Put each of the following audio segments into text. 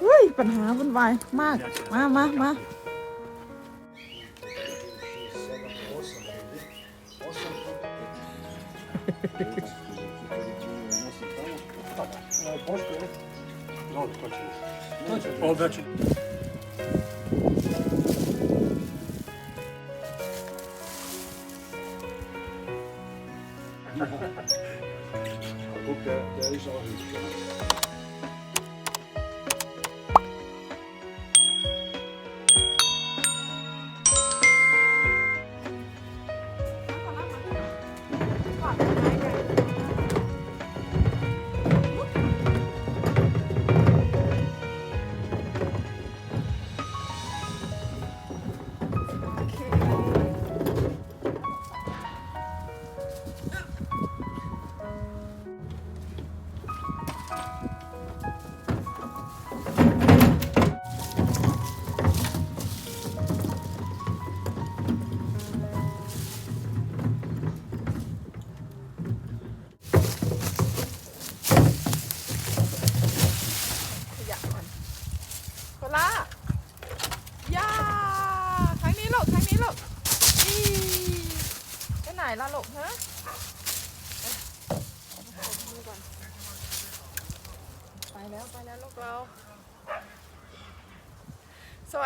เฮ้ย ปัญหาวุ่นวายมาก มามามา Al dat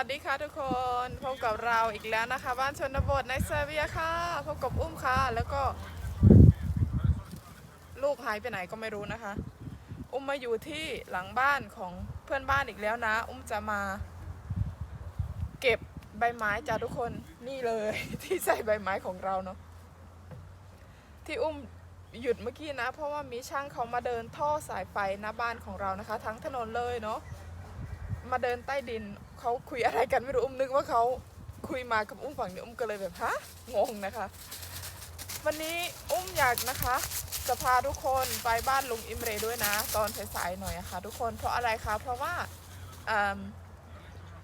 วัสดีค่ะทุกคนพบกับเราอีกแล้วนะคะ บ้านชนบทในเซอร์เบียค่ะพบกับอุ้มค่ะ แล้วก็ ลูกหายไปไหนก็ไม่รู้นะคะ อุ้มมาอยู่ที่หลังบ้านของเพื่อนบ้านอีกแล้วนะ อุ้มจะมา เก็บใบไม้จ้าทุกคนนี่เลย ที่ใส่ใบไม้ของเราเนาะที่อุ้มหยุดเมื่อกี้นะ เพราะว่ามีช่างเขามาเดินท่อสายไฟหน้าบ้านของเรานะคะ ทั้งถนนเลยเนาะมาเดินใต้ดิน เขาคุยอะไรกันไม่รู้อุ้มนึกว่าเขาคุยมากับอุ้มฝั่งนี้อุ้มก็เลยแบบฮะงงนะคะ วันนี้อุ้มอยากนะคะจะพาทุกคนไปบ้านลุงอิมเรด้วยนะ ตอนสายๆหน่อยอะค่ะทุกคนเพราะอะไรคะเพราะว่า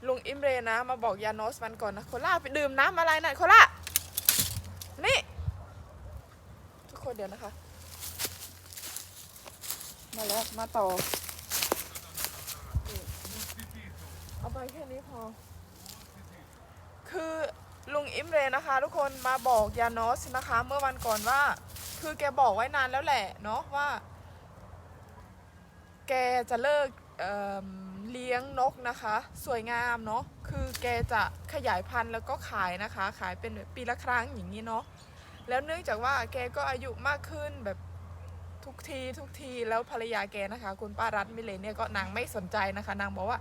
ลุงอิมเรนะ มาบอกยาโนสมันก่อนนะโคล่าไปดื่มน้ำอะไรน่ะโคล่านี่ทุกคนเดี๋ยวนะคะ มาแล้วมาต่อนี่เอาไปแค่ นี้พอ คือลุงอิมเรนะคะ ทุกคนมาบอกยาโนสนะคะ เมื่อวันก่อนว่า คือแกบอกไว้นานแล้วแหละเนาะว่า แกจะเลิกเเลี้ยงนกนะคะ สวยงามเนาะคือแกจะขยายพันธุ์แล้วก็ขายนะคะ ขายเป็นปีละครั้งอย่างนี้เนาะแล้วเนื่องจากว่าแกก็อายุมากขึ้นแบบทุกทีทุกทีแล้วภรรยาแกนะคะ คุณป้ารัตมิเลเนี่ยก็นางไม่สนใจนะคะ นางบอกว่า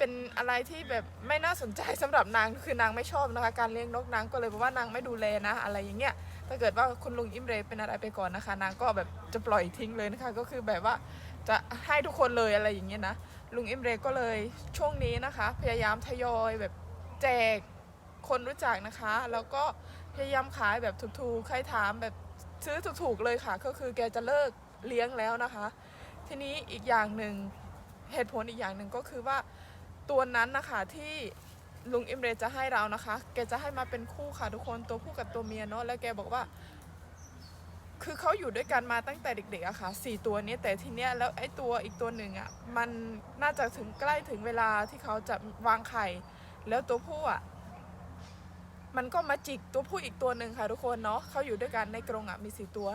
เป็นอะไรที่แบบไม่น่าสนใจสำหรับนางคือนางไม่ชอบนะคะการเลี้ยงนกนางก็เลยบอกว่านางไม่ดูแลนะ อะไรอย่างเงี้ยถ้าเกิดว่าคุณลุงอิมเรเป็นอะไรไปก่อนนะคะ นางก็แบบจะปล่อยทิ้งเลยนะคะ ก็คือแบบว่าจะให้ทุกคนเลยอะไรอย่างเงี้ยนะลุงอิมเรก็เลยช่วงนี้นะคะ พยายามทยอยแบบแจกคนรู้จักนะคะ แล้วก็พยายามขายแบบถูกๆใครถามแบบซื้อถูกๆเลยค่ะ ก็คือแกจะเลิกเลี้ยงแล้วนะคะ ทีนี้อีกอย่างหนึ่งเหตุผลอีกอย่างหนึ่งก็คือว่า ตัวนั้นนะคะที่ลุงอิมเรจะให้เรานะคะ แกจะให้มาเป็นคู่ค่ะทุกคนตัวผู้กับตัวเมียเนาะแล้วแกบอกว่า คือเขาอยู่ด้วยกันมาตั้งแต่เด็กๆอะค่ะสี่ตัวนี้แต่ทีเนี้ยแล้วไอ้ตัวอีกตัวหนึ่งอะมันน่าจะถึงใกล้ถึงเวลาที่เขาจะวางไข่ แล้วตัวผู้อะมันก็มาจิกตัวผู้อีกตัวหนึ่งค่ะทุกคนเนาะเขาอยู่ด้วยกันในกรงอะมีสี่ตัว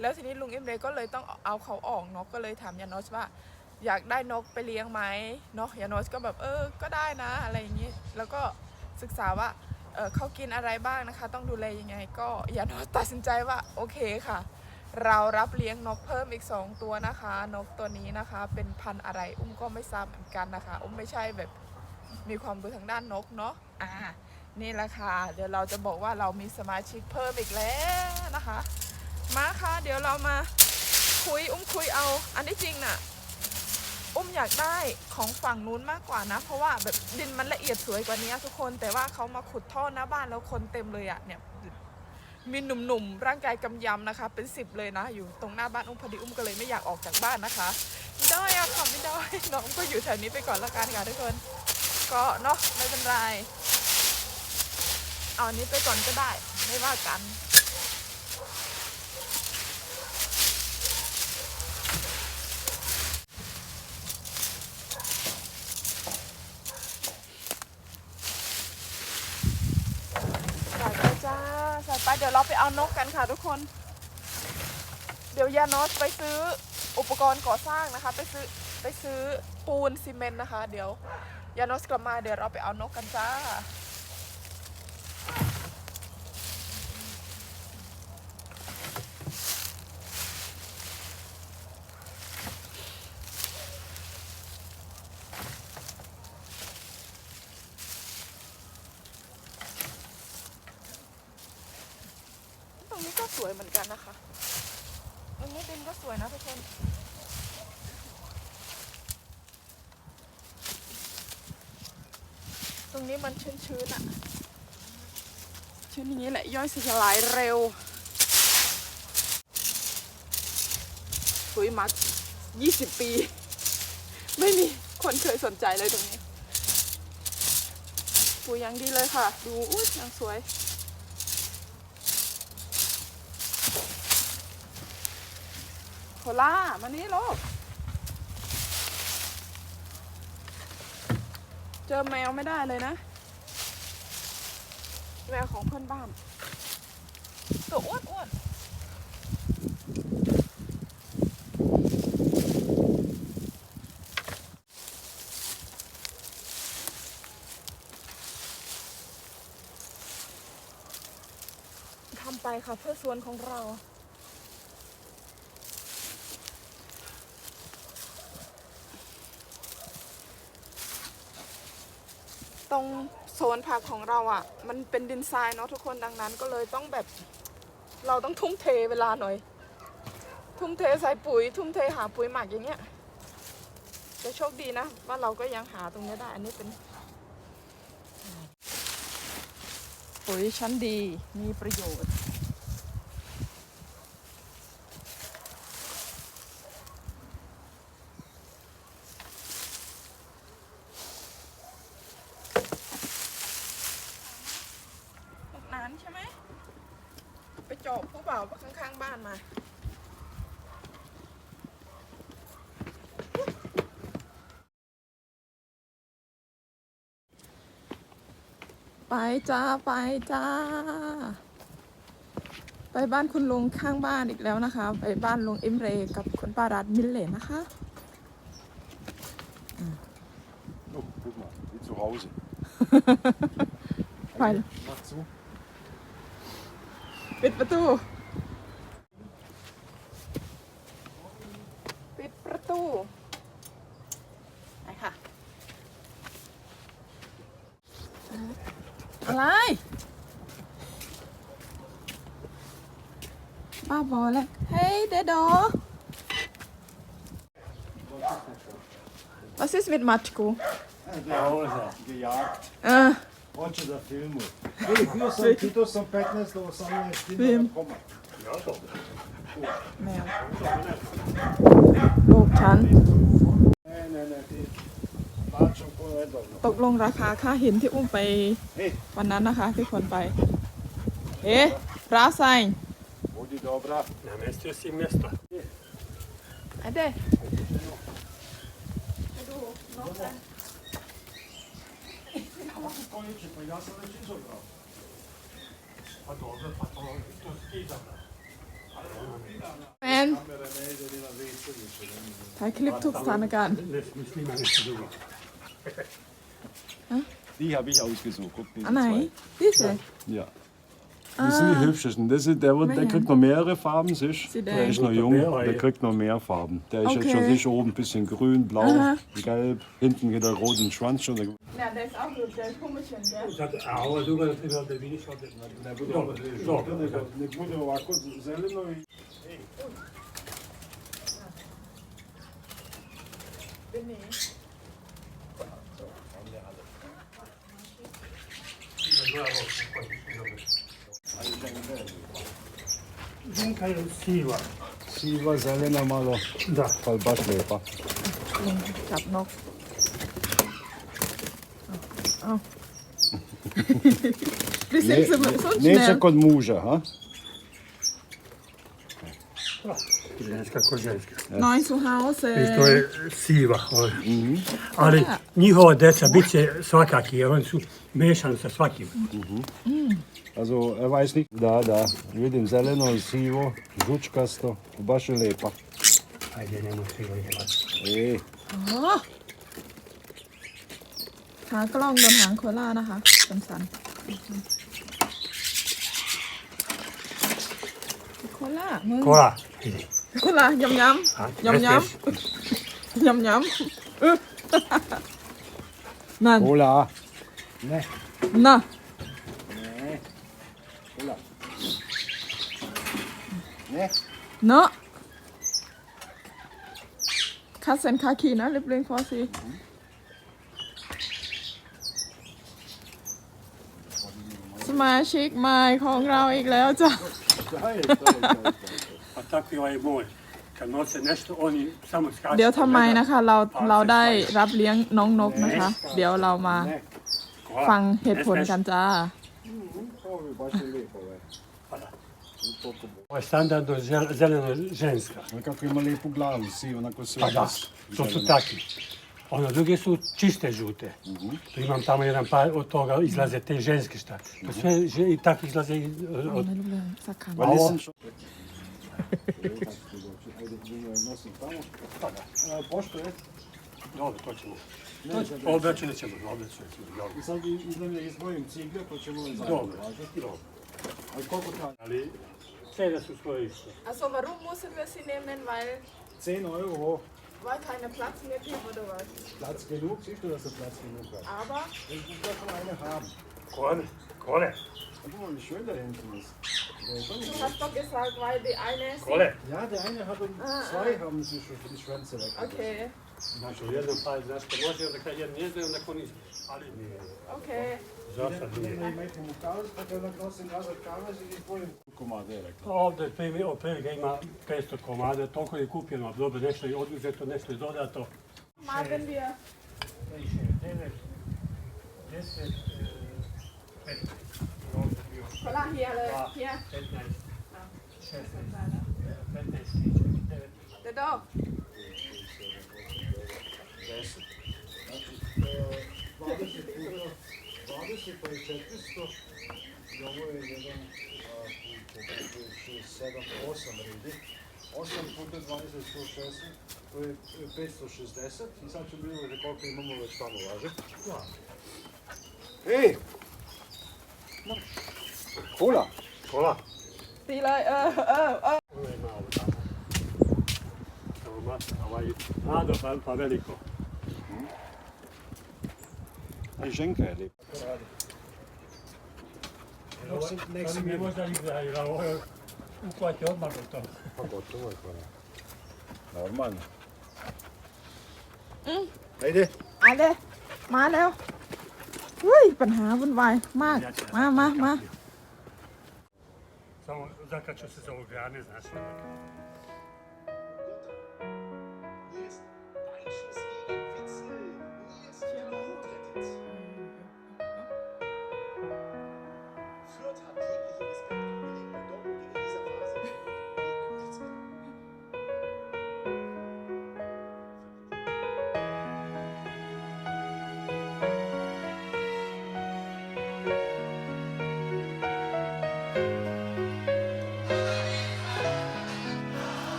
แล้วทีนี้ลุงอิมเรก็เลยต้องเอาเขาออกเนาะก็เลยถามยานอสว่า อยากได้นกไปเลี้ยงไหมเนาะยานอสก็แบบเออก็ได้นะอะไรอย่างนี้ แล้วก็ศึกษาว่าเออเขากินอะไรบ้างนะคะ ต้องดูแลยังไง ก็ยานอสตัดสินใจว่าโอเคค่ะ เรารับเลี้ยงนกเพิ่มอีก 2 ตัวนะคะ นกตัวนี้นะคะ เป็นพันธุ์อะไรอุ้มก็ไม่ทราบเหมือนกันนะคะ อุ้มไม่ใช่แบบมีความรู้ทางด้านนกเนาะอ่านี่แหละค่ะ เดี๋ยวเราจะบอกว่าเรามีสมาชิกเพิ่มอีกแล้วนะคะ มาค่ะ เดี๋ยวเรามาคุยอุ้มคุยเอา อันที่จริงน่ะ อุ้มอยากได้ของฝั่งนู้นมากกว่านะ เพราะว่าแบบดินมันละเอียดสวยกว่านี้ทุกคนแต่ว่าเขามาขุดท่อหน้าบ้านแล้วคนเต็มเลยอะ่ะเนี่ยมีหนุ่มๆร่างกายกำยำนะคะ เป็นสิบเลยนะ อยู่ตรงหน้าบ้านอุ้มพอดีอุ้มก็เลยไม่อยากออกจากบ้านนะคะไม่ได้อะค่ะไม่ได้น้องก็อยู่แถวนี้ไปก่อนละกันค่ะทุกคน ก็เนาะไม่เป็นไรเอาอันนี้ไปก่อนก็ได้ไม่ว่ากัน เอานกกันค่ะทุกคน เดี๋ยวยานอสไปซื้ออุปกรณ์ก่อสร้างนะคะ ไปซื้อไปซื้อปูนซีเมนต์นะคะ เดี๋ยวยานอสกลับมาเดี๋ยวเราไปเอานกกันจ้า รงนี้ก็สวยเหมือนกันนะคะ ตรงนี้ดินก็สวยนะทุกคนตรงนี้มันชื้นๆอะชื้นอย่างนี้แหละย่อยสลายเร็วปุ๋ยมัก20 ปี ไม่มีคนเคยสนใจเลยตรงนี้ปุ๋ยยังดีเลยค่ะ ดูอุ้ยยังสวย คล่ามานี่ลูก เจอแมวไม่ได้เลยนะ แมวของเพื่อนบ้าน ตัวอ้วนอ้วนทำไปค่ะเพื่อสวนของเรา ตรงโซนผักของเราอะ่ะ มันเป็นดินทรายเนาะทุกคนดังนั้นก็เลยต้องแบบเราต้องทุ่มเทเวลาหน่อย ทุ่มเทใส่ปุ๋ย ทุ่มเทหาปุ๋ยหมักอย่างเงี้ยจะโชคดีนะว่าเราก็ยังหาตรงเนี้ยได้ อันนี้เป็นปุ๋ยชั้นดีมีประโยชน์ พวกนั้นใช่ไหม ไปจอบผู้บ่าวข้างๆบ้านมา ไป จ้าไปจ้า ไปบ้านคุณลุงข้างบ้านอีกแล้วนะคะ ไปบ้านลุงเอ็มเรกับคุณป้ารัดมิลเลนนะคะ Oh, guck mal, wie zu Hause. ไป Mach zu. ปิดประตู ปิดประตูไปค่ะ อะไร บ้าบอแล้ว เฮ้ยเดดอ Was ist mit Matschko? Gejagt. Äh, Watch the film. Hey, hier sind Titos und Petnes, da sind wir jetzt Film. kommen. แมวลูกฉัน Nein, nein, nein, die waren schon vorher da noch. ตกลงราคาค่าหินที่อุ้มไป Hey, วันนั้นนะคะที่คนไป เอ๊ะราไซน์ Vodi dobra. Namestio si mjesto. ไอเด้ไป Ben. Kaj klippt uns da nicht an? Lässt mich niemand nicht drüber. Die habe ich ausgesucht. Guck, diese Ah nein, diese? Zwei. Ja. Das sind die hübschesten. Das ist, der, der kriegt noch mehrere Farben, siehst du? Der ist noch jung, der kriegt noch mehr Farben. Der ist jetzt schon nicht oben ein bisschen grün, blau, gelb. Hinten geht der rote Schwanz schon. Ja, der ist auch gut, der ist komisch, der. Thank you. Dobro, dobro. ne, ne bude ovako zeleno i เป็นหนี้ Dunka je siva. siva, zelena malo, Da. pa je baš lijepa. ลุงจับนกเอาเอาดิเซนส์เหมือนส้นแน Neće ว kod muža, ženska ko ženska. Neun zu Hause. I to je siva. ove. Ali njihova deca bit će svakaki, jer oni su mešani sa svakim. Also, er weiß nicht. Da, da. Vidim zeleno i sivo, žučkasto, baš je lepa. Ajde, nemoj sivo jebati. E, อ๋อขากล้องบนหางโคล่านะคะสันๆโคล่ามึง Kola. Idi. โคล่า ยำย A, ำยำย jes, jes. ำยำยำอึ๊ะนั่น Cola. Ne. น่ะ Ne. Cola. Ne. เนาะคาเซนคาคีนะลิบลิงฟอซีสมาชิกใหม่ของเราอีกแล้วจ้ะ Geil, geil, geil, geil. A tako je ovaj moj. Kad nose nešto, oni samo skaču. เดี๋ยวทำไมนะคะ เราเราได้รับเลี้ยงน้องนกนะคะ เดี๋ยวเรามา Ne. Kola. ฟังเหตุผลกันจ้า Ovo je baš je lijepo, ovaj. Pa da. I toliko bo- Ovo je standardno zel- zeleno ženska. Ali kako ima lijepu glavu, si onako sve. Pa da, bez- to su zeleno. takvi. Ono druge su čiste žute. Tu imam tamo jedan par od toga izlaze te ženske šta. To sve že- i tako izlaze i, เอา od, ไม่รู้เลยสักคำ Pa Ovo. nisam šo- Dobro, to ćemo. Obračunat ćemo, obračunat ćemo. I sad idem ja izvojim cigle, pa ćemo ovaj zajedno Dobro, važiti. dobro. Ali koliko traje? Ali cene su svoje isto. Also warum müssen wir sie nehmen? Weil, 10 Euro. weil keine Platz mehr gibt oder was? Platz genug, siehst du, dass du Platz genug hast? Aber Ich muss davon eine haben. Kone, kone, Guck mal, wie schön da hinten ist. Ist hast doch gesagt, weil die eine kone. Ja, der eine hat und zwei haben sie schon für die Schwänze weg. Okay, Znači, u jednom pa, znaš, može, onda kad jedan ne znaju, onda ko nisu. Ali nije. okay. Za sad Idem nije. imeti mu kavez, pa kada nosim nazad kavez i izvojim komade, je rekla. Ovdje prvi- otprilike ima 500 komada, toliko je kupljeno, dobro, nešto je oduzeto, nešto je dodato. Mal wenn wir 9, 10, 15. Ko la ฮียเลยเฮีย 15, 16, 15, 19, เดโด 10. Znači, e, 20 puta, 20 pa i 400, i ovo je 1, 7, to je e, 560. I sad ću vidjeti koliko imamo već tamo laže. Ej, mlado pa, pa veliko. A i ženka je lijepa. Ovo, nek si to mi mi- možda igra, jer ovo je uhvati odmah u to. Pa gotovo je hvala. Normalno. Ajde! มาเลยมาแล้วอุ้ยปัญหาวุ่นวายมาก Ja ću มามามา Samo zakaču se za ovo grane, znaš.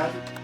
obrigado.